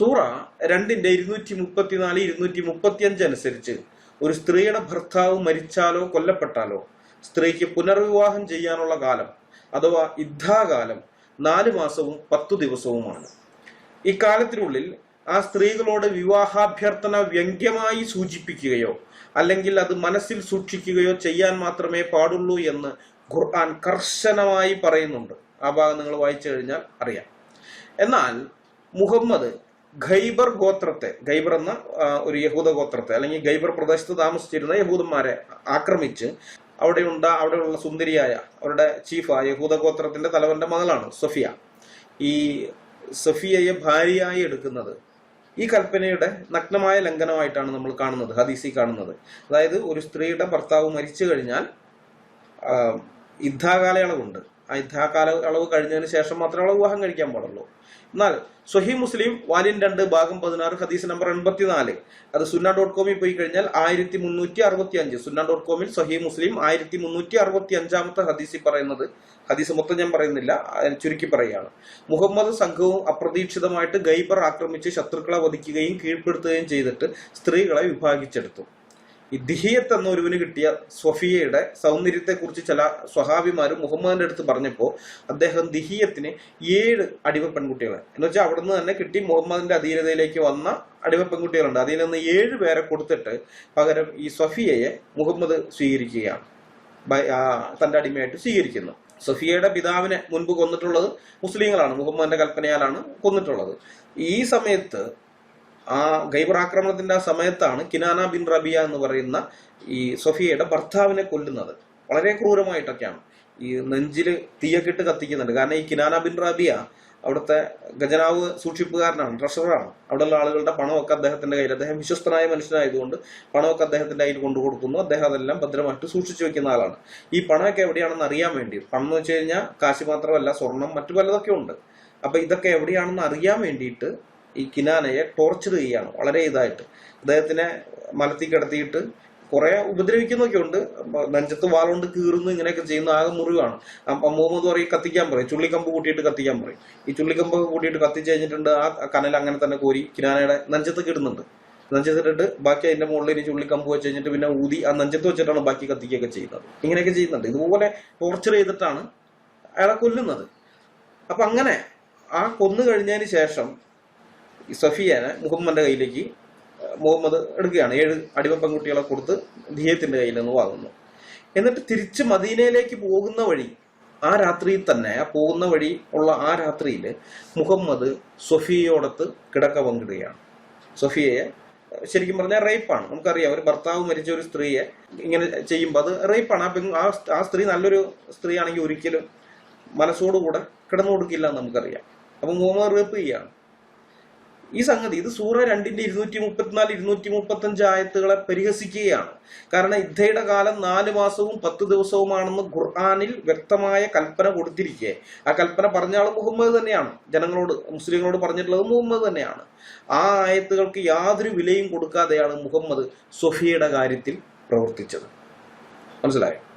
സൂറ രണ്ടിന്റെ ഇരുന്നൂറ്റി മുപ്പത്തിനാല് ഇരുന്നൂറ്റി മുപ്പത്തിയഞ്ച് അനുസരിച്ച് ഒരു സ്ത്രീയുടെ ഭർത്താവ് മരിച്ചാലോ കൊല്ലപ്പെട്ടാലോ സ്ത്രീക്ക് പുനർവിവാഹം ചെയ്യാനുള്ള കാലം അഥവാ യുദ്ധാകാലം നാല് മാസവും പത്തു ദിവസവുമാണ്. ഇക്കാലത്തിനുള്ളിൽ ആ സ്ത്രീകളോട് വിവാഹാഭ്യർത്ഥന വ്യംഗ്യമായി സൂചിപ്പിക്കുകയോ അല്ലെങ്കിൽ അത് മനസ്സിൽ സൂക്ഷിക്കുകയോ ചെയ്യാൻ മാത്രമേ പാടുള്ളൂ എന്ന് ഖുർആൻ കർശനമായി പറയുന്നുണ്ട്. ആ ഭാഗം നിങ്ങൾ വായിച്ചു കഴിഞ്ഞാൽ അറിയാം. എന്നാൽ മുഹമ്മദ് ഖൈബർ ഗോത്രത്തെ ഖൈബർ എന്ന ഒരു യഹൂദ ഗോത്രത്തെ അല്ലെങ്കിൽ ഖൈബർ പ്രദേശത്ത് താമസിച്ചിരുന്ന യഹൂദന്മാരെ ആക്രമിച്ച് അവിടെ ഉണ്ട അവിടെയുള്ള സുന്ദരിയായ അവരുടെ ചീഫ് യഹൂദ ഗോത്രത്തിന്റെ തലവന്റെ മകളാണ് സഫിയ. ഈ സഫിയയെ ഭാര്യയായി എടുക്കുന്നത് ഈ കൽപ്പനയുടെ നഗ്നമായ ലംഘനമായിട്ടാണ് നമ്മൾ കാണുന്നത് ഹദീസി കാണുന്നത്. അതായത് ഒരു സ്ത്രീയുടെ ഭർത്താവ് മരിച്ചു കഴിഞ്ഞാൽ യുദ്ധാകാലയളവുണ്ട്. ആ കാല അളവ് കഴിഞ്ഞതിന് ശേഷം മാത്രമേ അവളെ വിവാഹം കഴിക്കാൻ പാടുള്ളൂ. എന്നാൽ സൊഹി മുസ്ലിം വാലിൻ രണ്ട് ഭാഗം പതിനാറ് ഹദീസ് നമ്പർ എൺപത്തിനാല്. അത് സുന്ന ഡോട്ട് കോമിൽ പോയി കഴിഞ്ഞാൽ ആയിരത്തി മുന്നൂറ്റി അറുപത്തി അഞ്ച് സുന്ന ഡോട്ട് കോമിൽ സൊഹി മുസ്ലിം ആയിരത്തി മുന്നൂറ്റി അറുപത്തി അഞ്ചാമത്തെ ഹദീസിൽ പറയുന്നത്. ഹദീസ് മൊത്തം ഞാൻ പറയുന്നില്ല ചുരുക്കി പറയുകയാണ്. മുഹമ്മദ് സംഘവും അപ്രതീക്ഷിതമായിട്ട് ഗൈബർ ആക്രമിച്ച് ശത്രുക്കളെ വധിക്കുകയും കീഴ്പ്പെടുത്തുകയും ചെയ്തിട്ട് സ്ത്രീകളെ വിഭാഗിച്ചെടുത്തു. ഈ ദിഹിയത്ത് എന്ന ഒരുവിന് കിട്ടിയ സൊഫിയയുടെ സൗന്ദര്യത്തെക്കുറിച്ച് ചില സ്വഹാബിമാരും മുഹമ്മദിന്റെ അടുത്ത് പറഞ്ഞപ്പോൾ അദ്ദേഹം ദിഹിയത്തിന് ഏഴ് അടിമ പെൺകുട്ടികളെ. എന്ന് വെച്ചാൽ അവിടുന്ന് തന്നെ കിട്ടി മുഹമ്മദിന്റെ അധീനതയിലേക്ക് വന്ന അടിമ പെൺകുട്ടികളുണ്ട്. അതിൽ നിന്ന് ഏഴ് പേരെ കൊടുത്തിട്ട് പകരം ഈ സൊഫിയയെ മുഹമ്മദ് സ്വീകരിക്കുകയാണ്. തന്റെ അടിമയായിട്ട് സ്വീകരിക്കുന്നു. സൊഫിയയുടെ പിതാവിനെ മുൻപ് കൊന്നിട്ടുള്ളത് മുസ്ലിങ്ങളാണ്. മുഹമ്മദിന്റെ കൽപ്പനയാലാണ് കൊന്നിട്ടുള്ളത്. ഈ സമയത്ത് ആ ഖൈബർ ആക്രമണത്തിന്റെ ആ സമയത്താണ് കിനാന ബിൻ റബിയ എന്ന് പറയുന്ന ഈ സൊഫിയയുടെ ഭർത്താവിനെ കൊല്ലുന്നത്. വളരെ ക്രൂരമായിട്ടൊക്കെയാണ്. ഈ നെഞ്ചിൽ തീയക്കിട്ട് കത്തിക്കുന്നുണ്ട്. കാരണം ഈ കിനാന ബിൻ റബിയ അവിടുത്തെ ഖജനാവ് സൂക്ഷിപ്പുകാരനാണ് ട്രഷററാണ്. അവിടെയുള്ള ആളുകളുടെ പണമൊക്കെ അദ്ദേഹത്തിന്റെ കയ്യിൽ അദ്ദേഹം വിശ്വസ്തനായ മനുഷ്യനായതുകൊണ്ട് പണമൊക്കെ അദ്ദേഹത്തിന്റെ കയ്യിൽ കൊണ്ടു കൊടുക്കുന്നു. അദ്ദേഹം അതെല്ലാം ഭദ്രമായിട്ട് സൂക്ഷിച്ചു വെക്കുന്ന ആളാണ്. ഈ പണമൊക്കെ എവിടെയാണെന്ന് അറിയാൻ വേണ്ടി പണം എന്ന് വെച്ച് കഴിഞ്ഞാൽ കാശ് മാത്രമല്ല സ്വർണം മറ്റു പലതൊക്കെ ഉണ്ട്. അപ്പൊ ഇതൊക്കെ എവിടെയാണെന്ന് അറിയാൻ വേണ്ടിയിട്ട് ഈ കിനാനയെ ടോർച്ചർ ചെയ്യുകയാണ്. വളരെ ഇതായിട്ട്. അദ്ദേഹത്തിനെ മലത്തി കിടത്തിയിട്ട് കുറെ ഉപദ്രവിക്കുന്നൊക്കെ ഉണ്ട്. നെഞ്ചത്ത് വാളുകൊണ്ട് കീറുന്നു ഇങ്ങനെയൊക്കെ ചെയ്യുന്ന ആകെ മുറിവാണ്. മുഹമ്മദ് പറയും കത്തിക്കാൻ പറയും. ചുള്ളിക്കമ്പ് കൂട്ടിയിട്ട് കത്തിക്കാൻ പറയും. ഈ ചുള്ളിക്കമ്പ് കൂട്ടിയിട്ട് കത്തിച്ച് കഴിഞ്ഞിട്ടുണ്ട് ആ കനൽ അങ്ങനെ തന്നെ കോരി കിനാനയുടെ നെഞ്ചത്ത് കിടുന്നുണ്ട് നെഞ്ചത്തിട്ടിട്ട് ബാക്കി അതിന്റെ മുകളിൽ ഇനി ചുള്ളിക്കമ്പ് വെച്ച് കഴിഞ്ഞിട്ട് പിന്നെ ഊതി ആ നെഞ്ചത്ത് വെച്ചിട്ടാണ് ബാക്കി കത്തിക്കുകയൊക്കെ ചെയ്യുന്നത്. ഇങ്ങനെയൊക്കെ ചെയ്യുന്നുണ്ട്. ഇതുപോലെ ടോർച്ചർ ചെയ്തിട്ടാണ് അയാളെ കൊല്ലുന്നത്. അപ്പൊ അങ്ങനെ ആ കൊന്നു കഴിഞ്ഞതിന് ശേഷം ഈ സഫിയാന മുഹമ്മദിന്റെ കയ്യിലേക്ക് മുഹമ്മദ് എടുക്കുകയാണ്. ഏഴ് അടിമ പെൺകുട്ടികളെ കൊടുത്ത് ധിയത്തിന്റെ കയ്യിൽ നിന്ന് വാങ്ങുന്നു. എന്നിട്ട് തിരിച്ച് മദീനയിലേക്ക് പോകുന്ന വഴി ആ രാത്രിയിൽ തന്നെ ആ പോകുന്ന വഴി ഉള്ള ആ രാത്രിയിൽ മുഹമ്മദ് സൊഫിയയോടത്ത് കിടക്ക പങ്കിടുകയാണ്. സൊഫിയയെ ശരിക്കും പറഞ്ഞാൽ റേപ്പാണ്. നമുക്കറിയാം ഒരു ഭർത്താവ് മരിച്ച ഒരു സ്ത്രീയെ ഇങ്ങനെ ചെയ്യുമ്പോൾ അത് റേപ്പാണ്. ആ പെൺ ആ സ്ത്രീ നല്ലൊരു സ്ത്രീ ആണെങ്കിൽ ഒരിക്കലും മനസ്സോടുകൂടെ കിടന്നു കൊടുക്കില്ല എന്ന് നമുക്കറിയാം. അപ്പൊ മുഹമ്മദ് റേപ്പ് ചെയ്യാണ്. ഈ സംഗതി ഇത് സൂറ രണ്ടിന്റെ ഇരുന്നൂറ്റി മുപ്പത്തിനാല് ഇരുന്നൂറ്റി മുപ്പത്തി അഞ്ച് ആയത്തുകളെ പരിഹസിക്കുകയാണ്. കാരണം ഇദ്ധയുടെ കാലം നാല് മാസവും പത്ത് ദിവസവുമാണെന്ന് ഖുർആാനിൽ വ്യക്തമായ കൽപ്പന കൊടുത്തിരിക്കെ. ആ കൽപ്പന പറഞ്ഞ ആൾ മുഹമ്മദ് തന്നെയാണ്. ജനങ്ങളോട് മുസ്ലിങ്ങളോട് പറഞ്ഞിട്ടുള്ളത് മുഹമ്മദ് തന്നെയാണ്. ആ ആയത്തുകൾക്ക് യാതൊരു വിലയും കൊടുക്കാതെയാണ് മുഹമ്മദ് സൊഫിയയുടെ കാര്യത്തിൽ പ്രവർത്തിച്ചത്. മനസ്സിലായോ?